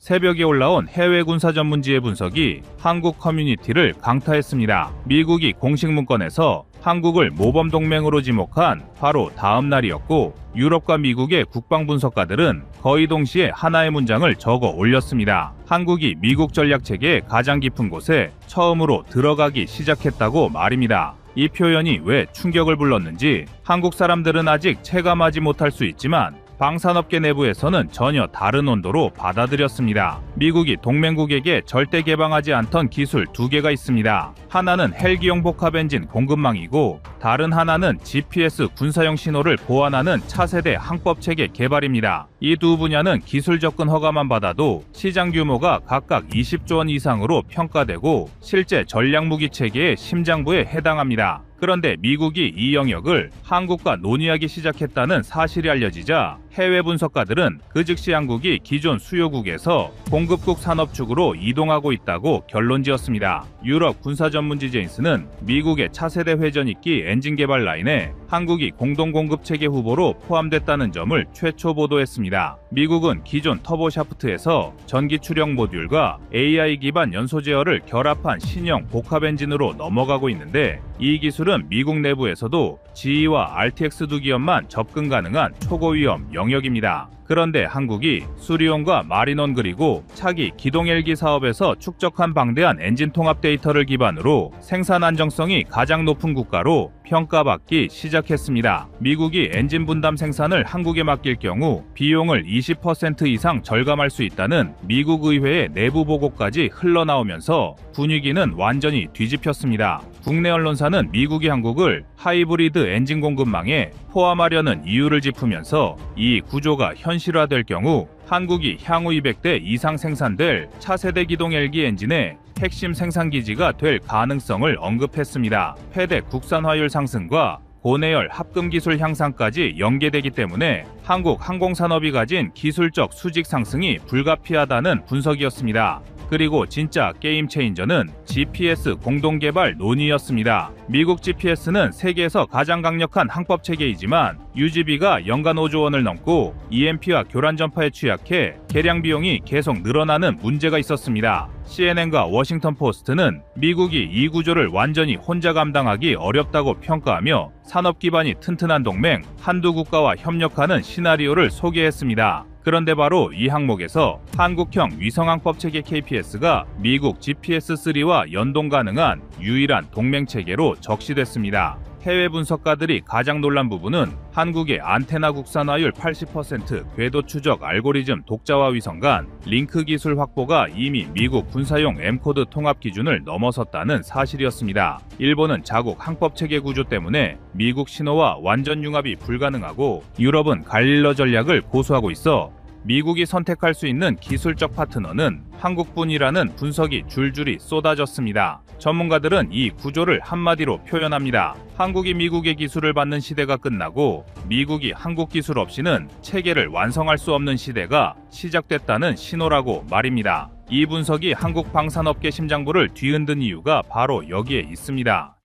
새벽에 올라온 해외 군사 전문지의 분석이 한국 커뮤니티를 강타했습니다. 미국이 공식 문건에서 한국을 모범 동맹으로 지목한 바로 다음 날이었고 유럽과 미국의 국방 분석가들은 거의 동시에 하나의 문장을 적어 올렸습니다. 한국이 미국 전략 체계의 가장 깊은 곳에 처음으로 들어가기 시작했다고 말입니다. 이 표현이 왜 충격을 불렀는지 한국 사람들은 아직 체감하지 못할 수 있지만 방산업계 내부에서는 전혀 다른 온도로 받아들였습니다. 미국이 동맹국에게 절대 개방하지 않던 기술 두 개가 있습니다. 하나는 헬기용 복합 엔진 공급망이고 다른 하나는 GPS 군사용 신호를 보완하는 차세대 항법 체계 개발입니다. 이 두 분야는 기술 접근 허가만 받아도 시장 규모가 각각 20조 원 이상으로 평가되고 실제 전략 무기 체계의 심장부에 해당합니다. 그런데 미국이 이 영역을 한국과 논의하기 시작했다는 사실이 알려지자 해외 분석가들은 그 즉시 한국이 기존 수요국에서 공급국 산업축으로 이동하고 있다고 결론 지었습니다. 유럽 군사 전문지 제인스는 미국의 차세대 회전익기 엔진 개발 라인에 한국이 공동 공급 체계 후보로 포함됐다는 점을 최초 보도했습니다. 미국은 기존 터보 샤프트에서 전기 출력 모듈과 AI 기반 연소 제어를 결합한 신형 복합 엔진으로 넘어가고 있는데 이 기술은 미국 내부에서도 GE와 RTX 두 기업만 접근 가능한 초고위험 영역입니다. 그런데 한국이 수리온과 마리논 그리고 차기 기동 헬기 사업에서 축적한 방대한 엔진 통합 데이터를 기반으로 생산 안정성이 가장 높은 국가로 평가받기 시작했습니다. 미국이 엔진 분담 생산을 한국에 맡길 경우 비용을 20% 이상 절감할 수 있다는 미국 의회의 내부 보고까지 흘러나오면서 분위기는 완전히 뒤집혔습니다. 국내 언론사는 미국이 한국을 하이브리드 엔진 공급망에 포함하려는 이유를 짚으면서 이 구조가 현실화될 경우 한국이 향후 200대 이상 생산될 차세대 기동 헬기 엔진의 핵심 생산 기지가 될 가능성을 언급했습니다. 폐대 국산화율 상승과 고내열 합금 기술 향상까지 연계되기 때문에 한국 항공산업이 가진 기술적 수직 상승이 불가피하다는 분석이었습니다. 그리고 진짜 게임 체인저는 GPS 공동 개발 논의였습니다. 미국 GPS는 세계에서 가장 강력한 항법 체계이지만 유지비가 연간 5조 원을 넘고 EMP와 교란 전파에 취약해 개량 비용이 계속 늘어나는 문제가 있었습니다. CNN과 워싱턴 포스트는 미국이 이 구조를 완전히 혼자 감당하기 어렵다고 평가하며 산업 기반이 튼튼한 동맹 한두 국가와 협력하는 시나리오를 소개했습니다. 그런데 바로 이 항목에서 한국형 위성항법 체계 KPS가 미국 GPS-3와 연동 가능한 유일한 동맹 체계로 적시됐습니다. 해외 분석가들이 가장 놀란 부분은 한국의 안테나 국산화율 80%, 궤도 추적 알고리즘 독자화 위성 간 링크 기술 확보가 이미 미국 군사용 M코드 통합 기준을 넘어섰다는 사실이었습니다. 일본은 자국 항법 체계 구조 때문에 미국 신호와 완전 융합이 불가능하고 유럽은 갈릴러 전략을 고수하고 있어 미국이 선택할 수 있는 기술적 파트너는 한국뿐이라는 분석이 줄줄이 쏟아졌습니다. 전문가들은 이 구조를 한마디로 표현합니다. 한국이 미국의 기술을 받는 시대가 끝나고 미국이 한국 기술 없이는 체계를 완성할 수 없는 시대가 시작됐다는 신호라고 말입니다. 이 분석이 한국 방산업계 심장부를 뒤흔든 이유가 바로 여기에 있습니다.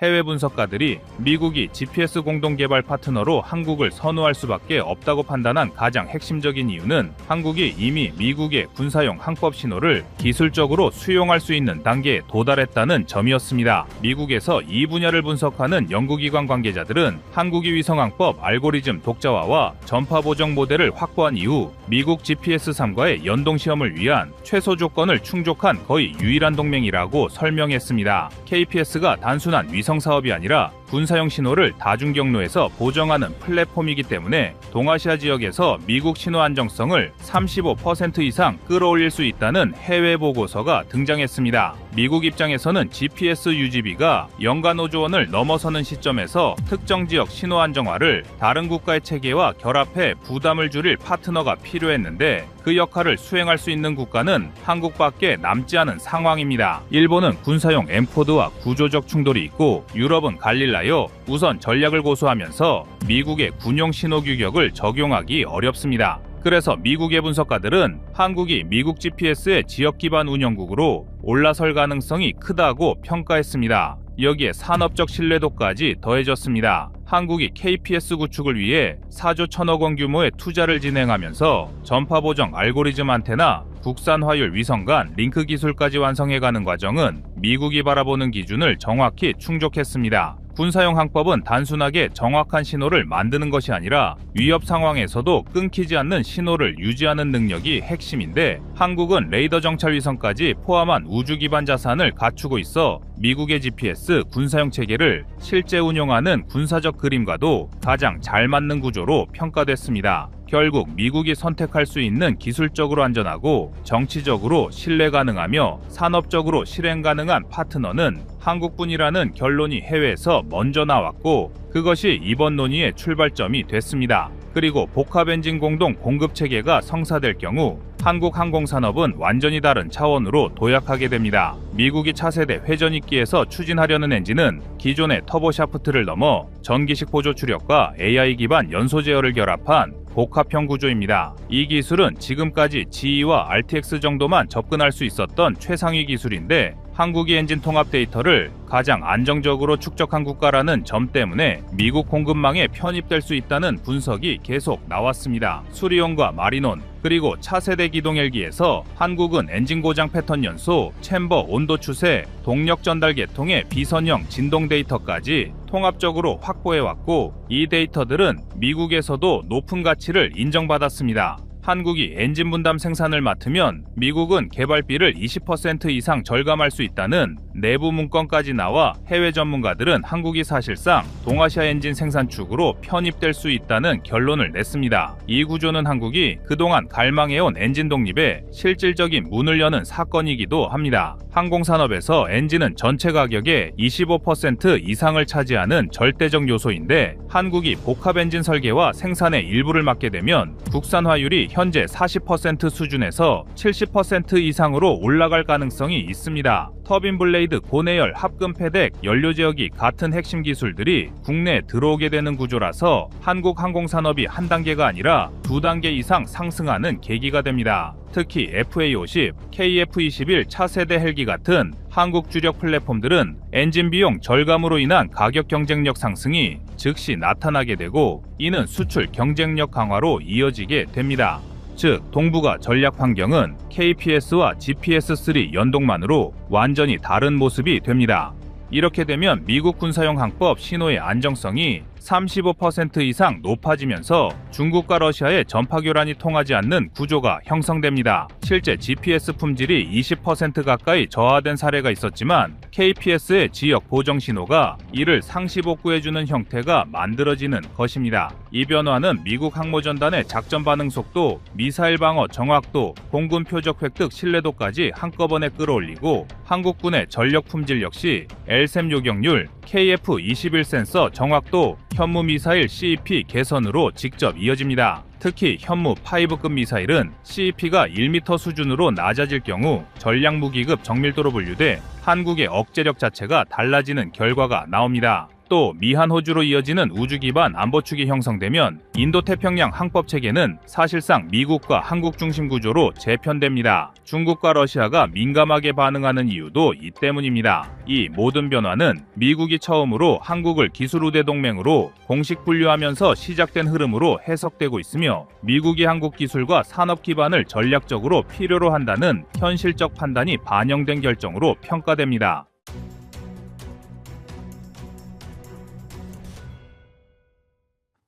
해외 분석가들이 미국이 GPS 공동 개발 파트너로 한국을 선호할 수밖에 없다고 판단한 가장 핵심적인 이유는 한국이 이미 미국의 군사용 항법 신호를 기술적으로 수용할 수 있는 단계에 도달했다는 점이었습니다. 미국에서 이 분야를 분석하는 연구기관 관계자들은 한국이 위성항법 알고리즘 독자화와 전파 보정 모델을 확보한 이후 미국 GPS3과의 연동 시험을 위한 최소 조건을 충족한 거의 유일한 동맹이라고 설명했습니다. KPS가 단순한 위성 위성 사업이 아니라 군사용 신호를 다중 경로에서 보정하는 플랫폼이기 때문에 동아시아 지역에서 미국 신호 안정성을 35% 이상 끌어올릴 수 있다는 해외 보고서가 등장했습니다. 미국 입장에서는 GPS 유지비가 연간 5조 원을 넘어서는 시점에서 특정 지역 신호 안정화를 다른 국가의 체계와 결합해 부담을 줄일 파트너가 필요했는데 그 역할을 수행할 수 있는 국가는 한국밖에 남지 않은 상황입니다. 일본은 군사용 엠코드와 구조적 충돌이 있고 유럽은 갈릴라 요. 우선 전략을 고수하면서 미국의 군용 신호 규격을 적용하기 어렵습니다. 그래서 미국의 분석가들은 한국이 미국 GPS의 지역 기반 운영국으로 올라설 가능성이 크다고 평가했습니다. 여기에 산업적 신뢰도까지 더해졌습니다. 한국이 KPS 구축을 위해 4조 1천억 원 규모의 투자를 진행하면서 전파 보정 알고리즘 안테나, 국산 화율 위성 간 링크 기술까지 완성해가는 과정은 미국이 바라보는 기준을 정확히 충족했습니다. 군사용 항법은 단순하게 정확한 신호를 만드는 것이 아니라 위협 상황에서도 끊기지 않는 신호를 유지하는 능력이 핵심인데 한국은 레이더 정찰 위성까지 포함한 우주 기반 자산을 갖추고 있어 미국의 GPS 군사용 체계를 실제 운용하는 군사적 그림과도 가장 잘 맞는 구조로 평가됐습니다. 결국 미국이 선택할 수 있는 기술적으로 안전하고 정치적으로 신뢰 가능하며 산업적으로 실행 가능한 파트너는 한국뿐이라는 결론이 해외에서 먼저 나왔고 그것이 이번 논의의 출발점이 됐습니다. 그리고 복합 엔진 공동 공급 체계가 성사될 경우 한국 항공산업은 완전히 다른 차원으로 도약하게 됩니다. 미국이 차세대 회전익기에서 추진하려는 엔진은 기존의 터보샤프트를 넘어 전기식 보조 추력과 AI 기반 연소 제어를 결합한 복합형 구조입니다. 이 기술은 지금까지 GE와 RTX 정도만 접근할 수 있었던 최상위 기술인데 한국이 엔진 통합 데이터를 가장 안정적으로 축적한 국가라는 점 때문에 미국 공급망에 편입될 수 있다는 분석이 계속 나왔습니다. 수리온과 마리논 그리고 차세대 기동 헬기에서 한국은 엔진 고장 패턴 연소, 챔버 온도 추세, 동력 전달 계통의 비선형 진동 데이터까지 통합적으로 확보해왔고 이 데이터들은 미국에서도 높은 가치를 인정받았습니다. 한국이 엔진 분담 생산을 맡으면 미국은 개발비를 20% 이상 절감할 수 있다는 내부 문건까지 나와 해외 전문가들은 한국이 사실상 동아시아 엔진 생산 축으로 편입될 수 있다는 결론을 냈습니다. 이 구조는 한국이 그동안 갈망해온 엔진 독립에 실질적인 문을 여는 사건이기도 합니다. 항공산업에서 엔진은 전체 가격의 25% 이상을 차지하는 절대적 요소인데 한국이 복합 엔진 설계와 생산의 일부를 맡게 되면 국산 화율이 현재 40% 수준에서 70% 이상으로 올라갈 가능성이 있습니다. 터빈 블레이드 고내열 합금 패덱 연료 제어기 같은 핵심 기술들이 국내에 들어오게 되는 구조라서 한국 항공산업이 한 단계가 아니라 두 단계 이상 상승하는 계기가 됩니다. 특히 FA50, KF21 차세대 헬기 같은 한국 주력 플랫폼들은 엔진 비용 절감으로 인한 가격 경쟁력 상승이 즉시 나타나게 되고 이는 수출 경쟁력 강화로 이어지게 됩니다. 즉, 동북아 전략 환경은 KPS와 GPS-3 연동만으로 완전히 다른 모습이 됩니다. 이렇게 되면 미국 군사용 항법 신호의 안정성이 35% 이상 높아지면서 중국과 러시아의 전파 교란이 통하지 않는 구조가 형성됩니다. 실제 GPS 품질이 20% 가까이 저하된 사례가 있었지만 KPS의 지역 보정 신호가 이를 상시 복구해주는 형태가 만들어지는 것입니다. 이 변화는 미국 항모전단의 작전 반응 속도, 미사일 방어 정확도, 공군 표적 획득 신뢰도까지 한꺼번에 끌어올리고 한국군의 전력 품질 역시 LSM 요격률, KF-21 센서 정확도, 현무 미사일 CEP 개선으로 직접 이어집니다. 특히 현무 5급 미사일은 CEP가 1m 수준으로 낮아질 경우 전략 무기급 정밀도로 분류돼 한국의 억제력 자체가 달라지는 결과가 나옵니다. 또 미한 호주로 이어지는 우주 기반 안보축이 형성되면 인도 태평양 항법 체계는 사실상 미국과 한국 중심 구조로 재편됩니다. 중국과 러시아가 민감하게 반응하는 이유도 이 때문입니다. 이 모든 변화는 미국이 처음으로 한국을 기술 우대 동맹으로 공식 분류하면서 시작된 흐름으로 해석되고 있으며 미국이 한국 기술과 산업 기반을 전략적으로 필요로 한다는 현실적 판단이 반영된 결정으로 평가됩니다.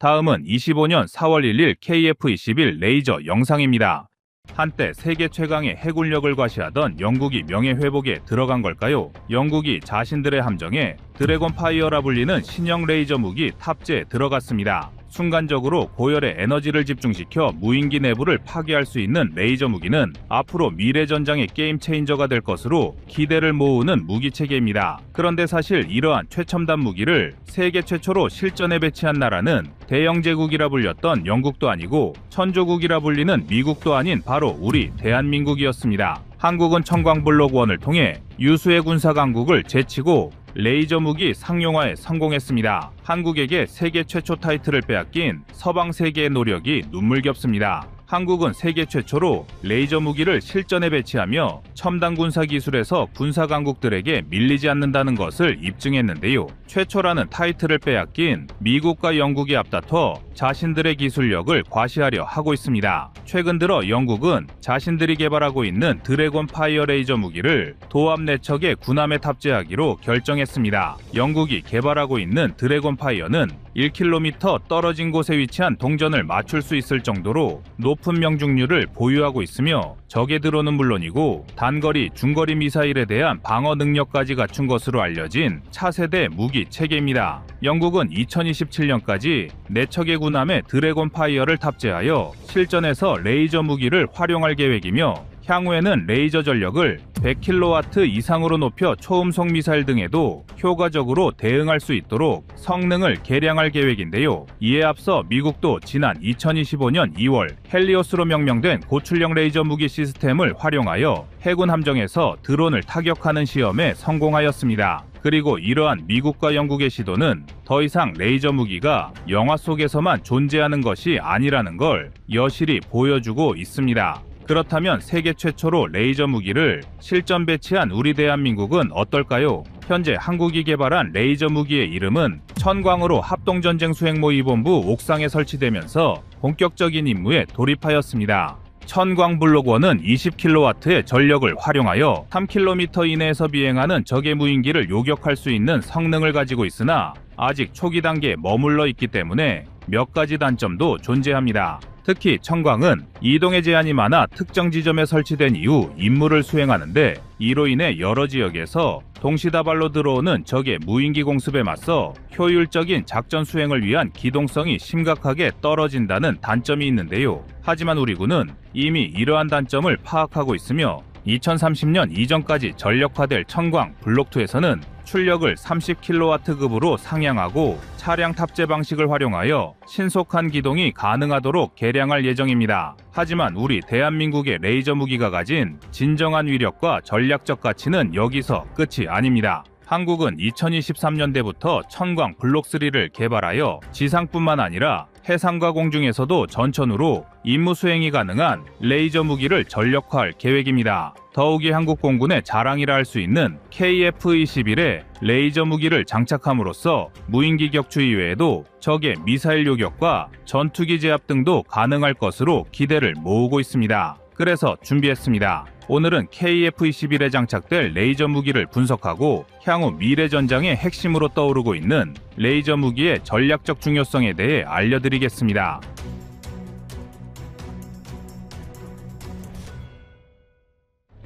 다음은 25년 4월 1일 KF-21 레이저 영상입니다. 한때 세계 최강의 해군력을 과시하던 영국이 명예회복에 들어간 걸까요? 영국이 자신들의 함정에 드래곤 파이어라 불리는 신형 레이저 무기 탑재에 들어갔습니다. 순간적으로 고열의 에너지를 집중시켜 무인기 내부를 파괴할 수 있는 레이저 무기는 앞으로 미래 전장의 게임 체인저가 될 것으로 기대를 모으는 무기 체계입니다. 그런데 사실 이러한 최첨단 무기를 세계 최초로 실전에 배치한 나라는 대영 제국이라 불렸던 영국도 아니고 천조국이라 불리는 미국도 아닌 바로 우리 대한민국이었습니다. 한국은 청광블록원을 통해 유수의 군사 강국을 제치고 레이저 무기 상용화에 성공했습니다. 한국에게 세계 최초 타이틀을 빼앗긴 서방 세계의 노력이 눈물겹습니다. 한국은 세계 최초로 레이저 무기를 실전에 배치하며 첨단 군사 기술에서 군사 강국들에게 밀리지 않는다는 것을 입증했는데요. 최초라는 타이틀을 빼앗긴 미국과 영국이 앞다퉈 자신들의 기술력을 과시하려 하고 있습니다. 최근 들어 영국은 자신들이 개발하고 있는 드래곤 파이어 레이저 무기를 도합 내척의 군함에 탑재하기로 결정했습니다. 영국이 개발하고 있는 드래곤 파이어는 1km 떨어진 곳에 위치한 동전을 맞출 수 있을 정도로 높은 명중률을 보유하고 있으며 적의 드론은 물론이고 단거리, 중거리 미사일에 대한 방어 능력까지 갖춘 것으로 알려진 차세대 무기 체계입니다. 영국은 2027년까지 내척의 군함에 드래곤 파이어를 탑재하여 실전에서 레이저 무기를 활용할 계획이며 향후에는 레이저 전력을 100kW 이상으로 높여 초음속 미사일 등에도 효과적으로 대응할 수 있도록 성능을 개량할 계획인데요. 이에 앞서 미국도 지난 2025년 2월 헬리오스로 명명된 고출력 레이저 무기 시스템을 활용하여 해군 함정에서 드론을 타격하는 시험에 성공하였습니다. 그리고 이러한 미국과 영국의 시도는 더 이상 레이저 무기가 영화 속에서만 존재하는 것이 아니라는 걸 여실히 보여주고 있습니다. 그렇다면 세계 최초로 레이저 무기를 실전 배치한 우리 대한민국은 어떨까요? 현재 한국이 개발한 레이저 무기의 이름은 천광으로 합동전쟁 수행모의본부 옥상에 설치되면서 본격적인 임무에 돌입하였습니다. 천광 블록1은 20kW의 전력을 활용하여 3km 이내에서 비행하는 적의 무인기를 요격할 수 있는 성능을 가지고 있으나 아직 초기 단계에 머물러 있기 때문에 몇 가지 단점도 존재합니다. 특히 청광은 이동의 제한이 많아 특정 지점에 설치된 이후 임무를 수행하는데 이로 인해 여러 지역에서 동시다발로 들어오는 적의 무인기 공습에 맞서 효율적인 작전 수행을 위한 기동성이 심각하게 떨어진다는 단점이 있는데요. 하지만 우리 군은 이미 이러한 단점을 파악하고 있으며 2030년 이전까지 전력화될 청광 블록2에서는 출력을 30kW급으로 상향하고 차량 탑재 방식을 활용하여 신속한 기동이 가능하도록 개량할 예정입니다. 하지만 우리 대한민국의 레이저 무기가 가진 진정한 위력과 전략적 가치는 여기서 끝이 아닙니다. 한국은 2023년대부터 천광 블록3를 개발하여 지상뿐만 아니라 해상과 공중에서도 전천후로 임무 수행이 가능한 레이저 무기를 전력화할 계획입니다. 더욱이 한국 공군의 자랑이라 할 수 있는 KF-21에 레이저 무기를 장착함으로써 무인기 격추 이외에도 적의 미사일 요격과 전투기 제압 등도 가능할 것으로 기대를 모으고 있습니다. 그래서 준비했습니다. 오늘은 KF-21에 장착될 레이저 무기를 분석하고 향후 미래 전장의 핵심으로 떠오르고 있는 레이저 무기의 전략적 중요성에 대해 알려드리겠습니다.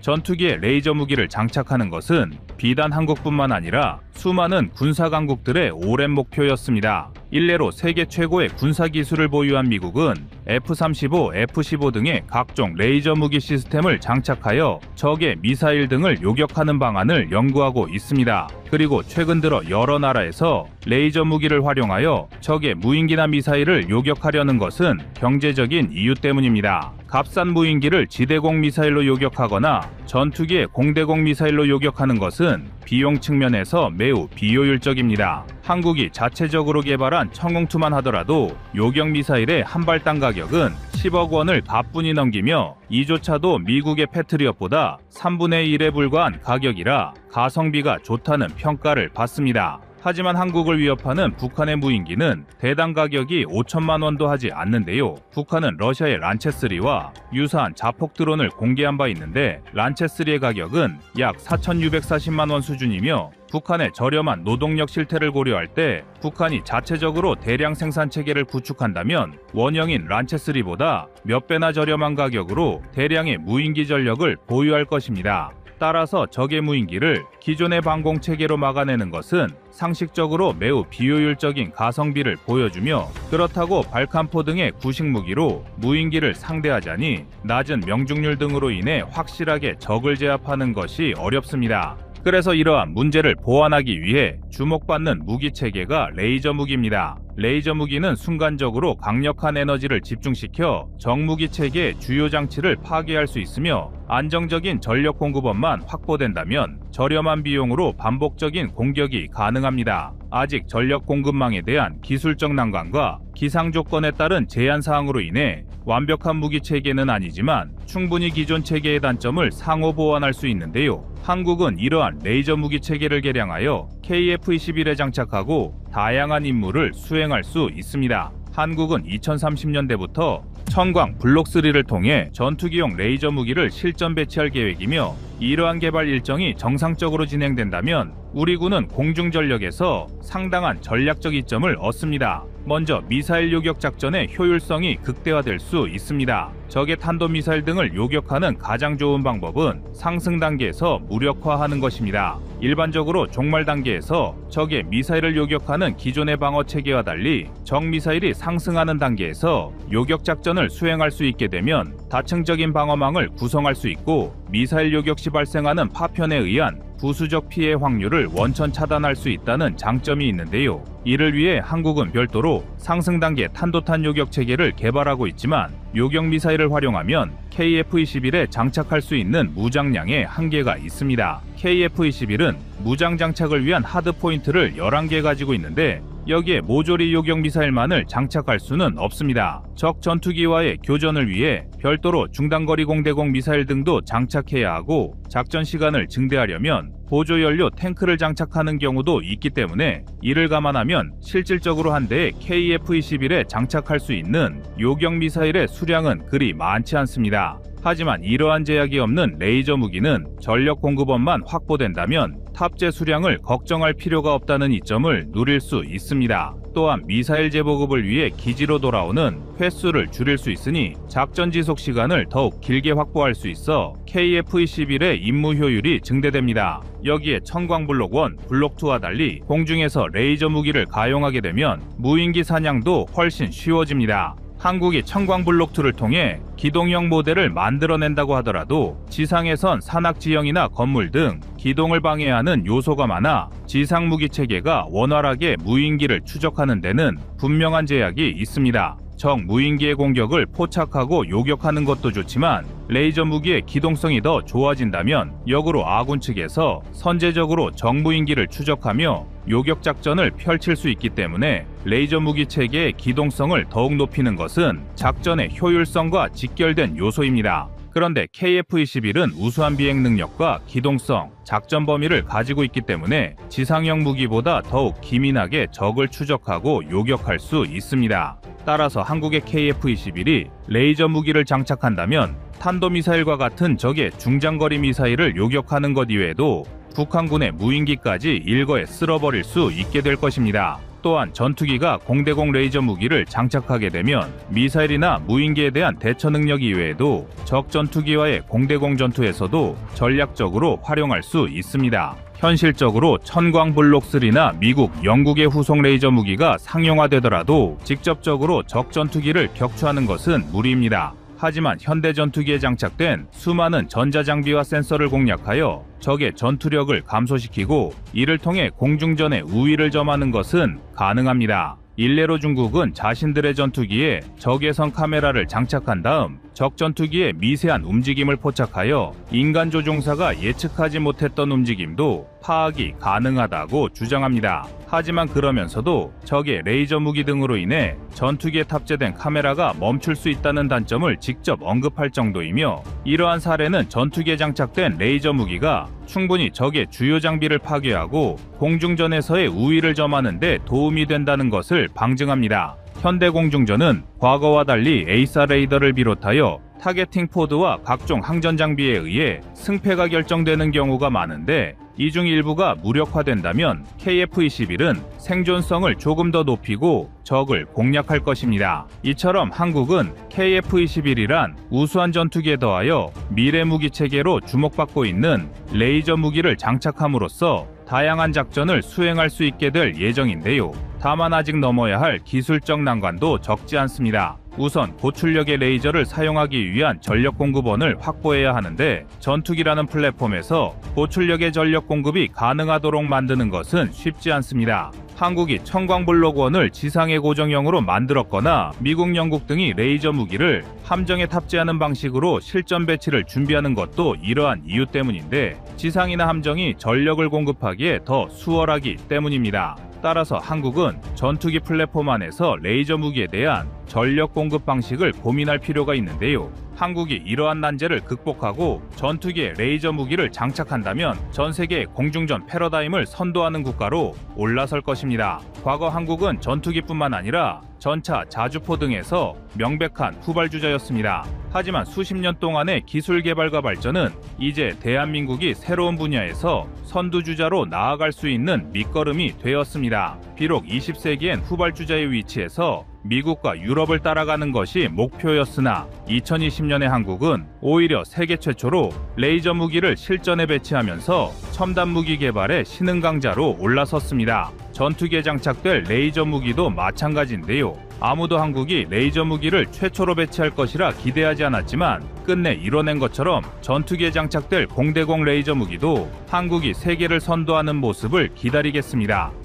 전투기에 레이저 무기를 장착하는 것은 비단 한국뿐만 아니라 수많은 군사 강국들의 오랜 목표였습니다. 일례로 세계 최고의 군사 기술을 보유한 미국은 F-35, F-15 등의 각종 레이저 무기 시스템을 장착하여 적의 미사일 등을 요격하는 방안을 연구하고 있습니다. 그리고 최근 들어 여러 나라에서 레이저 무기를 활용하여 적의 무인기나 미사일을 요격하려는 것은 경제적인 이유 때문입니다. 값싼 무인기를 지대공 미사일로 요격하거나 전투기에 공대공 미사일로 요격하는 것은 비용 측면에서 매우 비효율적입니다. 한국이 자체적으로 개발한 청공투만 하더라도 요격 미사일의 한 발당 가격은 10억 원을 가뿐히 넘기며 이조차도 미국의 패트리엇보다 3분의 1에 불과한 가격이라 가성비가 좋다는 평가를 받습니다. 하지만 한국을 위협하는 북한의 무인기는 대당 가격이 5천만 원도 하지 않는데요. 북한은 러시아의 란체3와 유사한 자폭 드론을 공개한 바 있는데 란체3의 가격은 약 4,640만 원 수준이며 북한의 저렴한 노동력 실태를 고려할 때 북한이 자체적으로 대량 생산 체계를 구축한다면 원형인 란체3보다 몇 배나 저렴한 가격으로 대량의 무인기 전력을 보유할 것입니다. 따라서 적의 무인기를 기존의 방공 체계로 막아내는 것은 상식적으로 매우 비효율적인 가성비를 보여주며 그렇다고 발칸포 등의 구식 무기로 무인기를 상대하자니 낮은 명중률 등으로 인해 확실하게 적을 제압하는 것이 어렵습니다. 그래서 이러한 문제를 보완하기 위해 주목받는 무기 체계가 레이저 무기입니다. 레이저 무기는 순간적으로 강력한 에너지를 집중시켜 정무기 체계의 주요 장치를 파괴할 수 있으며 안정적인 전력 공급원만 확보된다면 저렴한 비용으로 반복적인 공격이 가능합니다. 아직 전력 공급망에 대한 기술적 난관과 기상 조건에 따른 제한 사항으로 인해 완벽한 무기 체계는 아니지만 충분히 기존 체계의 단점을 상호 보완할 수 있는데요. 한국은 이러한 레이저 무기 체계를 개량하여 KF-21에 장착하고 다양한 임무를 수행할 수 있습니다. 한국은 2030년대부터 청광 블록3를 통해 전투기용 레이저 무기를 실전 배치할 계획이며 이러한 개발 일정이 정상적으로 진행된다면 우리 군은 공중 전력에서 상당한 전략적 이점을 얻습니다. 먼저 미사일 요격 작전의 효율성이 극대화될 수 있습니다. 적의 탄도 미사일 등을 요격하는 가장 좋은 방법은 상승 단계에서 무력화하는 것입니다. 일반적으로 종말 단계에서 적의 미사일을 요격하는 기존의 방어 체계와 달리 적 미사일이 상승하는 단계에서 요격 작전을 수행할 수 있게 되면 다층적인 방어망을 구성할 수 있고 미사일 요격 시 발생하는 파편에 의한 부수적 피해 확률을 원천 차단할 수 있다는 장점이 있는데요. 이를 위해 한국은 별도로 상승 단계 탄도탄 요격 체계를 개발하고 있지만 요격 미사일을 활용하면 KF-21에 장착할 수 있는 무장량에 한계가 있습니다. KF-21은 무장 장착을 위한 하드 포인트를 11개 가지고 있는데 여기에 모조리 요격 미사일만을 장착할 수는 없습니다. 적 전투기와의 교전을 위해 별도로 중단거리 공대공 미사일 등도 장착해야 하고 작전 시간을 증대하려면 보조 연료 탱크를 장착하는 경우도 있기 때문에 이를 감안하면 실질적으로 한 대에 KF-21에 장착할 수 있는 요격 미사일의 수량은 그리 많지 않습니다. 하지만 이러한 제약이 없는 레이저 무기는 전력 공급원만 확보된다면 탑재 수량을 걱정할 필요가 없다는 이점을 누릴 수 있습니다. 또한 미사일 재보급을 위해 기지로 돌아오는 횟수를 줄일 수 있으니 작전 지속 시간을 더욱 길게 확보할 수 있어 KF-21의 임무 효율이 증대됩니다. 여기에 청광 블록 1, 블록 2와 달리 공중에서 레이저 무기를 가용하게 되면 무인기 사냥도 훨씬 쉬워집니다. 한국이 청광블록2를 통해 기동형 모델을 만들어낸다고 하더라도 지상에선 산악 지형이나 건물 등 기동을 방해하는 요소가 많아 지상 무기 체계가 원활하게 무인기를 추적하는 데는 분명한 제약이 있습니다. 적 무인기의 공격을 포착하고 요격하는 것도 좋지만 레이저 무기의 기동성이 더 좋아진다면 역으로 아군 측에서 선제적으로 적 무인기를 추적하며 요격 작전을 펼칠 수 있기 때문에 레이저 무기 체계의 기동성을 더욱 높이는 것은 작전의 효율성과 직결된 요소입니다. 그런데 KF-21은 우수한 비행 능력과 기동성, 작전 범위를 가지고 있기 때문에 지상형 무기보다 더욱 기민하게 적을 추적하고 요격할 수 있습니다. 따라서 한국의 KF-21이 레이저 무기를 장착한다면 탄도미사일과 같은 적의 중장거리 미사일을 요격하는 것 이외에도 북한군의 무인기까지 일거에 쓸어버릴 수 있게 될 것입니다. 또한 전투기가 공대공 레이저 무기를 장착하게 되면 미사일이나 무인기에 대한 대처 능력 이외에도 적 전투기와의 공대공 전투에서도 전략적으로 활용할 수 있습니다. 현실적으로 천광 블록 3나 미국, 영국의 후속 레이저 무기가 상용화되더라도 직접적으로 적 전투기를 격추하는 것은 무리입니다. 하지만 현대 전투기에 장착된 수많은 전자장비와 센서를 공략하여 적의 전투력을 감소시키고 이를 통해 공중전의 우위를 점하는 것은 가능합니다. 일례로 중국은 자신들의 전투기에 적외선 카메라를 장착한 다음 적 전투기의 미세한 움직임을 포착하여 인간 조종사가 예측하지 못했던 움직임도 파악이 가능하다고 주장합니다. 하지만 그러면서도 적의 레이저 무기 등으로 인해 전투기에 탑재된 카메라가 멈출 수 있다는 단점을 직접 언급할 정도이며 이러한 사례는 전투기에 장착된 레이저 무기가 충분히 적의 주요 장비를 파괴하고 공중전에서의 우위를 점하는 데 도움이 된다는 것을 방증합니다. 현대 공중전은 과거와 달리 에이사 레이더를 비롯하여 타겟팅 포드와 각종 항전 장비에 의해 승패가 결정되는 경우가 많은데 이 중 일부가 무력화된다면 KF-21은 생존성을 조금 더 높이고 적을 공략할 것입니다. 이처럼 한국은 KF-21이란 우수한 전투기에 더하여 미래 무기 체계로 주목받고 있는 레이저 무기를 장착함으로써 다양한 작전을 수행할 수 있게 될 예정인데요. 다만 아직 넘어야 할 기술적 난관도 적지 않습니다. 우선 고출력의 레이저를 사용하기 위한 전력 공급원을 확보해야 하는데 전투기라는 플랫폼에서 고출력의 전력 공급이 가능하도록 만드는 것은 쉽지 않습니다. 한국이 청광블록원을 지상의 고정형으로 만들었거나 미국, 영국 등이 레이저 무기를 함정에 탑재하는 방식으로 실전 배치를 준비하는 것도 이러한 이유 때문인데 지상이나 함정이 전력을 공급하기에 더 수월하기 때문입니다. 따라서 한국은 전투기 플랫폼 안에서 레이저 무기에 대한 전력 공급 방식을 고민할 필요가 있는데요. 한국이 이러한 난제를 극복하고 전투기에 레이저 무기를 장착한다면 전 세계 공중전 패러다임을 선도하는 국가로 올라설 것입니다. 과거 한국은 전투기뿐만 아니라 전차, 자주포 등에서 명백한 후발주자였습니다. 하지만 수십 년 동안의 기술 개발과 발전은 이제 대한민국이 새로운 분야에서 선두주자로 나아갈 수 있는 밑거름이 되었습니다. 비록 20세기엔 후발주자의 위치에서 미국과 유럽을 따라가는 것이 목표였으나 2020년의 한국은 오히려 세계 최초로 레이저 무기를 실전에 배치하면서 첨단 무기 개발의 신흥 강자로 올라섰습니다. 전투기에 장착될 레이저 무기도 마찬가지인데요. 아무도 한국이 레이저 무기를 최초로 배치할 것이라 기대하지 않았지만 끝내 이뤄낸 것처럼 전투기에 장착될 공대공 레이저 무기도 한국이 세계를 선도하는 모습을 기다리겠습니다.